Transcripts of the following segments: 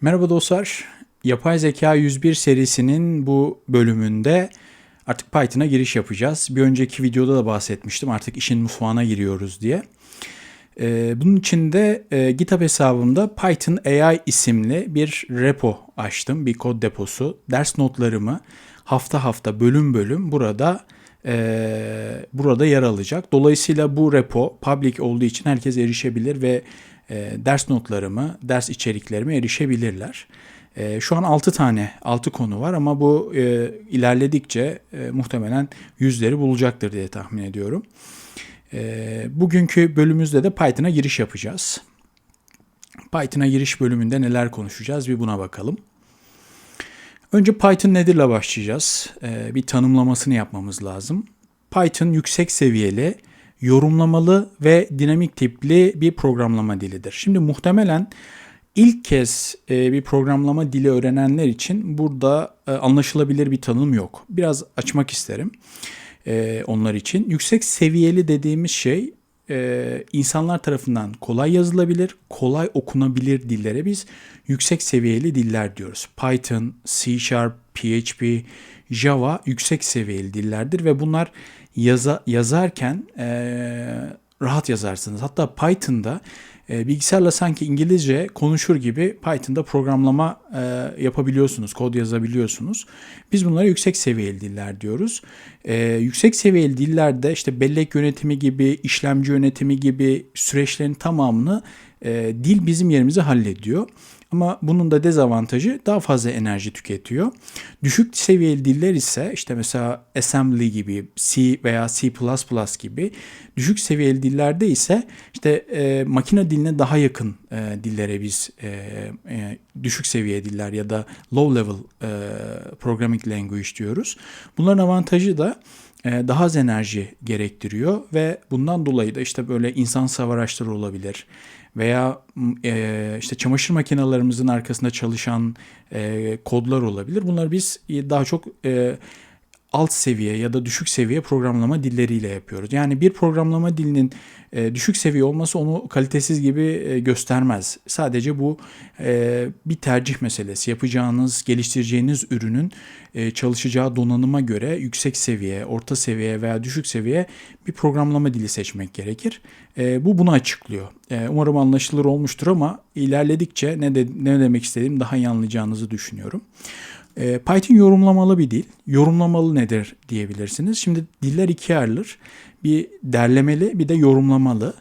Merhaba dostlar. Yapay Zeka 101 serisinin bu bölümünde artık Python'a giriş yapacağız. Bir önceki videoda da bahsetmiştim artık işin mutfağına giriyoruz diye. Ee, bunun için de e, GitHub hesabımda Python AI isimli bir repo açtım. Bir kod deposu. Ders notlarımı hafta hafta bölüm bölüm burada e, burada yer alacak. Dolayısıyla bu repo public olduğu için herkes erişebilir ve e, ders notlarımı, ders içeriklerime erişebilirler. E, şu an 6 tane, 6 konu var ama bu e, ilerledikçe e, muhtemelen yüzleri bulacaktır diye tahmin ediyorum. E, bugünkü bölümümüzde de Python'a giriş yapacağız. Python'a giriş bölümünde neler konuşacağız bir buna bakalım. Önce Python nedirle başlayacağız. E, bir tanımlamasını yapmamız lazım. Python yüksek seviyeli, yorumlamalı ve dinamik tipli bir programlama dilidir. Şimdi muhtemelen ilk kez e, bir programlama dili öğrenenler için burada e, anlaşılabilir bir tanım yok. Biraz açmak isterim e, onlar için. Yüksek seviyeli dediğimiz şey insanlar tarafından kolay yazılabilir, kolay okunabilir dillere biz yüksek seviyeli diller diyoruz. Python, C Sharp, PHP, Java yüksek seviyeli dillerdir ve bunlar yaza, yazarken e, rahat yazarsınız. Hatta Python'da e, bilgisayarla sanki İngilizce konuşur gibi Python'da programlama e, yapabiliyorsunuz, kod yazabiliyorsunuz. Biz bunlara yüksek seviyeli diller diyoruz. E, yüksek seviyeli dillerde işte bellek yönetimi gibi, işlemci yönetimi gibi süreçlerin tamamını e, dil bizim yerimizi hallediyor. Ama bunun da dezavantajı daha fazla enerji tüketiyor. Düşük seviyeli diller ise işte mesela assembly gibi C veya C++ gibi düşük seviyeli dillerde ise işte e, makine diline daha yakın e, dillere biz e, e, düşük seviye diller ya da low level e, programming language diyoruz. Bunların avantajı da daha az enerji gerektiriyor ve bundan dolayı da işte böyle insan savar olabilir veya e, işte çamaşır makinelerimizin arkasında çalışan e, kodlar olabilir. Bunları biz daha çok e, alt seviye ya da düşük seviye programlama dilleriyle yapıyoruz. Yani bir programlama dilinin e, düşük seviye olması onu kalitesiz gibi e, göstermez. Sadece bu e, bir tercih meselesi. Yapacağınız, geliştireceğiniz ürünün çalışacağı donanıma göre yüksek seviye, orta seviye veya düşük seviye bir programlama dili seçmek gerekir. Bu bunu açıklıyor. Umarım anlaşılır olmuştur ama ilerledikçe ne, de, ne demek istediğim daha iyi anlayacağınızı düşünüyorum. E, Python yorumlamalı bir dil. Yorumlamalı nedir diyebilirsiniz. Şimdi diller ikiye ayrılır. Bir derlemeli bir de yorumlamalı.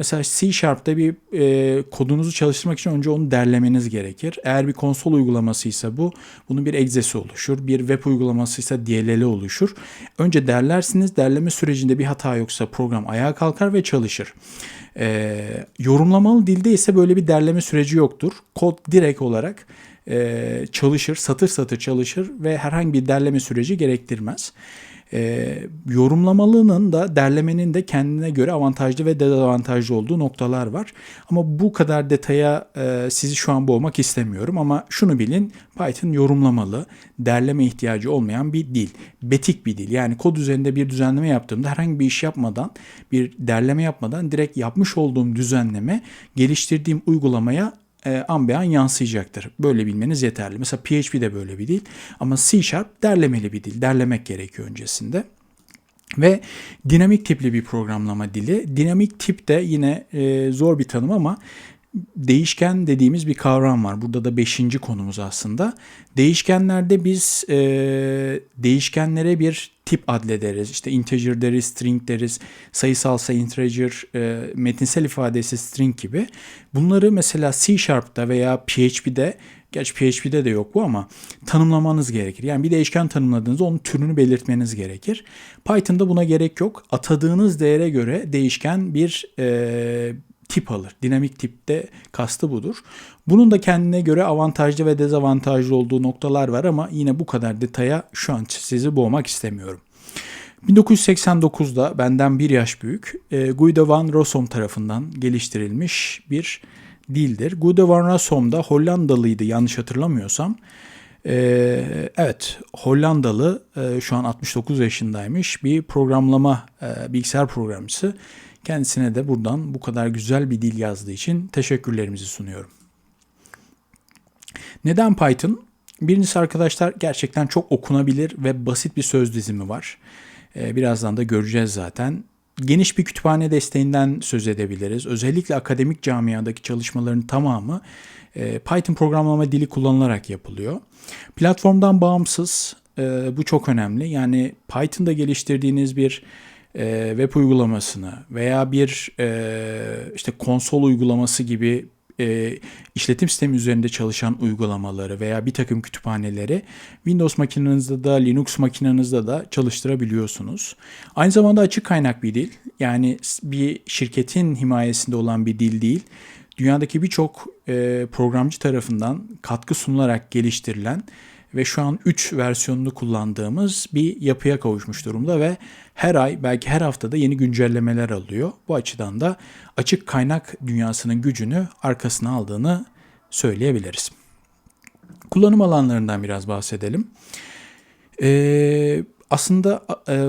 Mesela C Sharp'ta bir e, kodunuzu çalıştırmak için önce onu derlemeniz gerekir. Eğer bir konsol uygulamasıysa bu, bunun bir egzesi oluşur. Bir web uygulamasıysa DLL oluşur. Önce derlersiniz. Derleme sürecinde bir hata yoksa program ayağa kalkar ve çalışır. E, yorumlamalı dilde ise böyle bir derleme süreci yoktur. Kod direkt olarak e, çalışır, satır satır çalışır ve herhangi bir derleme süreci gerektirmez. E, yorumlamalının da derlemenin de kendine göre avantajlı ve dezavantajlı olduğu noktalar var. Ama bu kadar detaya e, sizi şu an boğmak istemiyorum ama şunu bilin Python yorumlamalı, derleme ihtiyacı olmayan bir dil. Betik bir dil. Yani kod üzerinde bir düzenleme yaptığımda herhangi bir iş yapmadan, bir derleme yapmadan direkt yapmış olduğum düzenleme geliştirdiğim uygulamaya e, an yansıyacaktır. Böyle bilmeniz yeterli. Mesela PHP de böyle bir dil ama C Sharp derlemeli bir dil. Derlemek gerekiyor öncesinde. Ve dinamik tipli bir programlama dili. Dinamik tip de yine e, zor bir tanım ama değişken dediğimiz bir kavram var. Burada da beşinci konumuz aslında. Değişkenlerde biz e, değişkenlere bir tip adlederiz. İşte integer deriz, string deriz, sayısalsa integer, e, metinsel ifadesi string gibi. Bunları mesela C Sharp'ta veya PHP'de Gerçi PHP'de de yok bu ama tanımlamanız gerekir. Yani bir değişken tanımladığınızda onun türünü belirtmeniz gerekir. Python'da buna gerek yok. Atadığınız değere göre değişken bir e, tip alır. Dinamik tipte kastı budur. Bunun da kendine göre avantajlı ve dezavantajlı olduğu noktalar var ama yine bu kadar detaya şu an sizi boğmak istemiyorum. 1989'da benden bir yaş büyük e, Guido van Rossum tarafından geliştirilmiş bir dildir. Guido van Rossum da Hollandalıydı yanlış hatırlamıyorsam. Ee, evet Hollandalı e, şu an 69 yaşındaymış bir programlama e, bilgisayar programcısı. Kendisine de buradan bu kadar güzel bir dil yazdığı için teşekkürlerimizi sunuyorum. Neden Python? Birincisi arkadaşlar gerçekten çok okunabilir ve basit bir söz dizimi var. Ee, birazdan da göreceğiz zaten. Geniş bir kütüphane desteğinden söz edebiliriz. Özellikle akademik camiadaki çalışmaların tamamı e, Python programlama dili kullanılarak yapılıyor. Platformdan bağımsız, e, bu çok önemli. Yani Python'da geliştirdiğiniz bir e, web uygulamasını veya bir işte konsol uygulaması gibi e, işletim sistemi üzerinde çalışan uygulamaları veya bir takım kütüphaneleri Windows makinenizde de Linux makinenizde de çalıştırabiliyorsunuz. Aynı zamanda açık kaynak bir dil. Yani bir şirketin himayesinde olan bir dil değil. Dünyadaki birçok e, programcı tarafından katkı sunularak geliştirilen ve şu an 3 versiyonunu kullandığımız bir yapıya kavuşmuş durumda ve her ay belki her haftada yeni güncellemeler alıyor. Bu açıdan da açık kaynak dünyasının gücünü arkasına aldığını söyleyebiliriz. Kullanım alanlarından biraz bahsedelim. Ee, aslında e,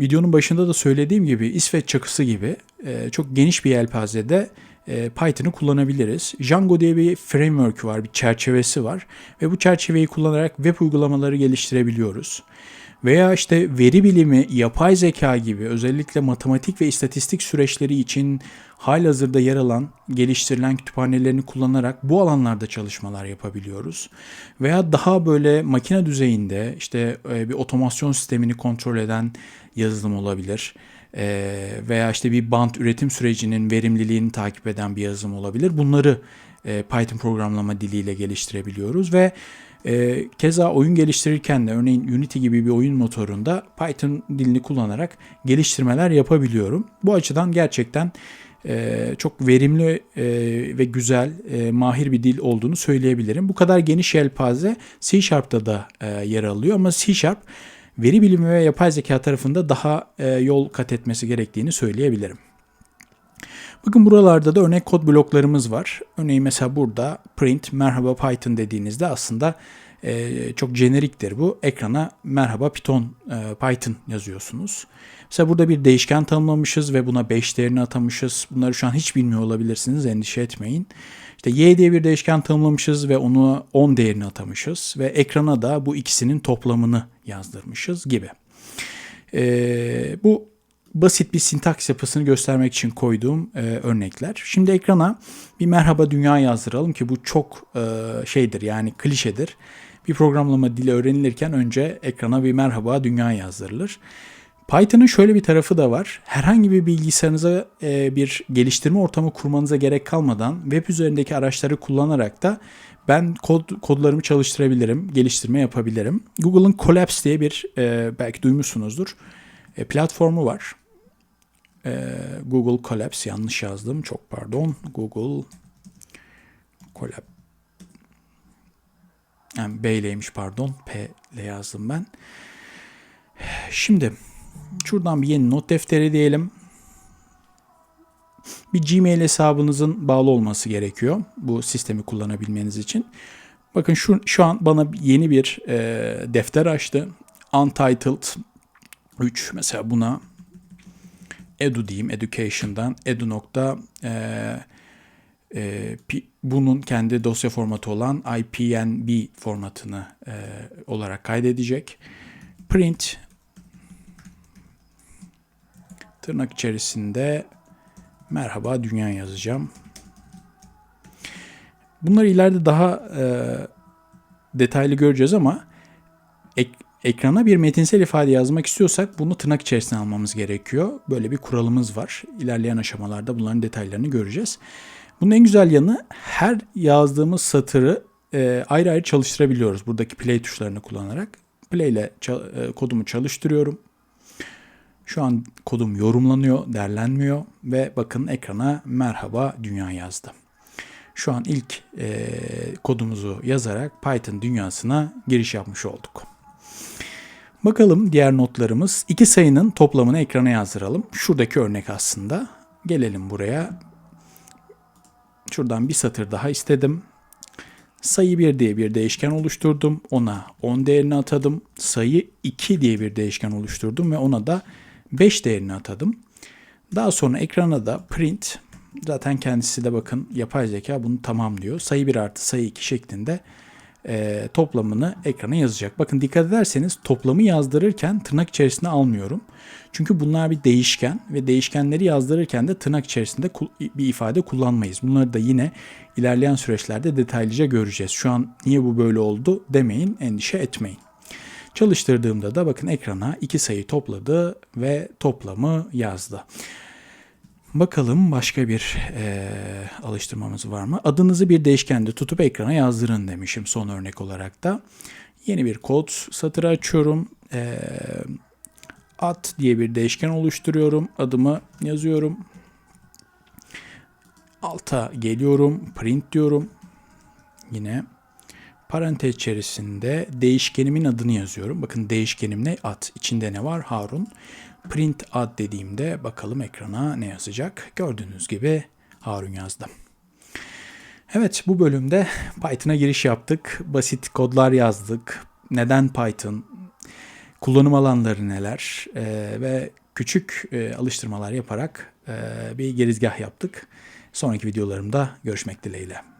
videonun başında da söylediğim gibi İsveç çakısı gibi e, çok geniş bir yelpazede e, Python'ı kullanabiliriz. Django diye bir framework var, bir çerçevesi var ve bu çerçeveyi kullanarak web uygulamaları geliştirebiliyoruz. Veya işte veri bilimi, yapay zeka gibi özellikle matematik ve istatistik süreçleri için halihazırda yer alan, geliştirilen kütüphanelerini kullanarak bu alanlarda çalışmalar yapabiliyoruz. Veya daha böyle makine düzeyinde işte e, bir otomasyon sistemini kontrol eden yazılım olabilir e, veya işte bir bant üretim sürecinin verimliliğini takip eden bir yazılım olabilir. Bunları e, Python programlama diliyle geliştirebiliyoruz ve e, keza oyun geliştirirken de örneğin Unity gibi bir oyun motorunda Python dilini kullanarak geliştirmeler yapabiliyorum. Bu açıdan gerçekten e, çok verimli ve güzel, mahir bir dil olduğunu söyleyebilirim. Bu kadar geniş yelpaze C Sharp'ta da yer alıyor ama C Sharp veri bilimi ve yapay zeka tarafında daha e, yol kat etmesi gerektiğini söyleyebilirim. Bakın buralarda da örnek kod bloklarımız var. Örneğin mesela burada print merhaba Python dediğinizde aslında e, çok jeneriktir bu. Ekrana merhaba Python, e, Python yazıyorsunuz. Mesela burada bir değişken tanımlamışız ve buna 5 değerini atamışız. Bunları şu an hiç bilmiyor olabilirsiniz. Endişe etmeyin. İşte y diye bir değişken tanımlamışız ve onu 10 değerini atamışız. Ve ekrana da bu ikisinin toplamını yazdırmışız gibi. Ee, bu basit bir sintaks yapısını göstermek için koyduğum e, örnekler. Şimdi ekrana bir merhaba dünya yazdıralım ki bu çok e, şeydir yani klişedir. Bir programlama dili öğrenilirken önce ekrana bir merhaba dünya yazdırılır. Python'ın şöyle bir tarafı da var. Herhangi bir bilgisayarınıza e, bir geliştirme ortamı kurmanıza gerek kalmadan web üzerindeki araçları kullanarak da ben kod kodlarımı çalıştırabilirim, geliştirme yapabilirim. Google'ın Collapse diye bir e, belki duymuşsunuzdur. E, platformu var. E, Google Collapse yanlış yazdım. Çok pardon. Google Collapse. Yani B ileymiş pardon. P ile yazdım ben. Şimdi şuradan bir yeni not defteri diyelim. Bir Gmail hesabınızın bağlı olması gerekiyor bu sistemi kullanabilmeniz için. Bakın şu, şu an bana yeni bir e, defter açtı. Untitled 3 mesela buna edu diyeyim education'dan edu nokta e, e, bunun kendi dosya formatı olan IPNB formatını e, olarak kaydedecek. Print tırnak içerisinde merhaba dünya yazacağım. Bunları ileride daha e, detaylı göreceğiz ama ek, ekrana bir metinsel ifade yazmak istiyorsak bunu tırnak içerisine almamız gerekiyor. Böyle bir kuralımız var. İlerleyen aşamalarda bunların detaylarını göreceğiz. Bunun en güzel yanı her yazdığımız satırı e, ayrı ayrı çalıştırabiliyoruz. Buradaki play tuşlarını kullanarak. Play ile e, kodumu çalıştırıyorum. Şu an kodum yorumlanıyor, derlenmiyor ve bakın ekrana merhaba dünya yazdı. Şu an ilk e, kodumuzu yazarak Python dünyasına giriş yapmış olduk. Bakalım diğer notlarımız. İki sayının toplamını ekrana yazdıralım. Şuradaki örnek aslında. Gelelim buraya. Şuradan bir satır daha istedim. Sayı 1 diye bir değişken oluşturdum. Ona 10 değerini atadım. Sayı 2 diye bir değişken oluşturdum ve ona da 5 değerini atadım. Daha sonra ekrana da print Zaten kendisi de bakın yapay zeka bunu tamam diyor. Sayı 1 artı sayı 2 şeklinde e, toplamını ekrana yazacak. Bakın dikkat ederseniz toplamı yazdırırken tırnak içerisine almıyorum. Çünkü bunlar bir değişken ve değişkenleri yazdırırken de tırnak içerisinde bir ifade kullanmayız. Bunları da yine ilerleyen süreçlerde detaylıca göreceğiz. Şu an niye bu böyle oldu demeyin, endişe etmeyin. Çalıştırdığımda da bakın ekrana iki sayı topladı ve toplamı yazdı. Bakalım başka bir eee, alıştırmamız var mı? Adınızı bir değişkende tutup ekrana yazdırın demişim son örnek olarak da. Yeni bir kod satırı açıyorum. Eee at diye bir değişken oluşturuyorum. Adımı yazıyorum. Alta geliyorum. Print diyorum. Yine parantez içerisinde değişkenimin adını yazıyorum. Bakın değişkenim ne? At. İçinde ne var? Harun. Print ad dediğimde bakalım ekrana ne yazacak? Gördüğünüz gibi Harun yazdım. Evet bu bölümde Python'a giriş yaptık. Basit kodlar yazdık. Neden Python? Kullanım alanları neler? Ee, ve küçük e, alıştırmalar yaparak e, bir gerizgah yaptık. Sonraki videolarımda görüşmek dileğiyle.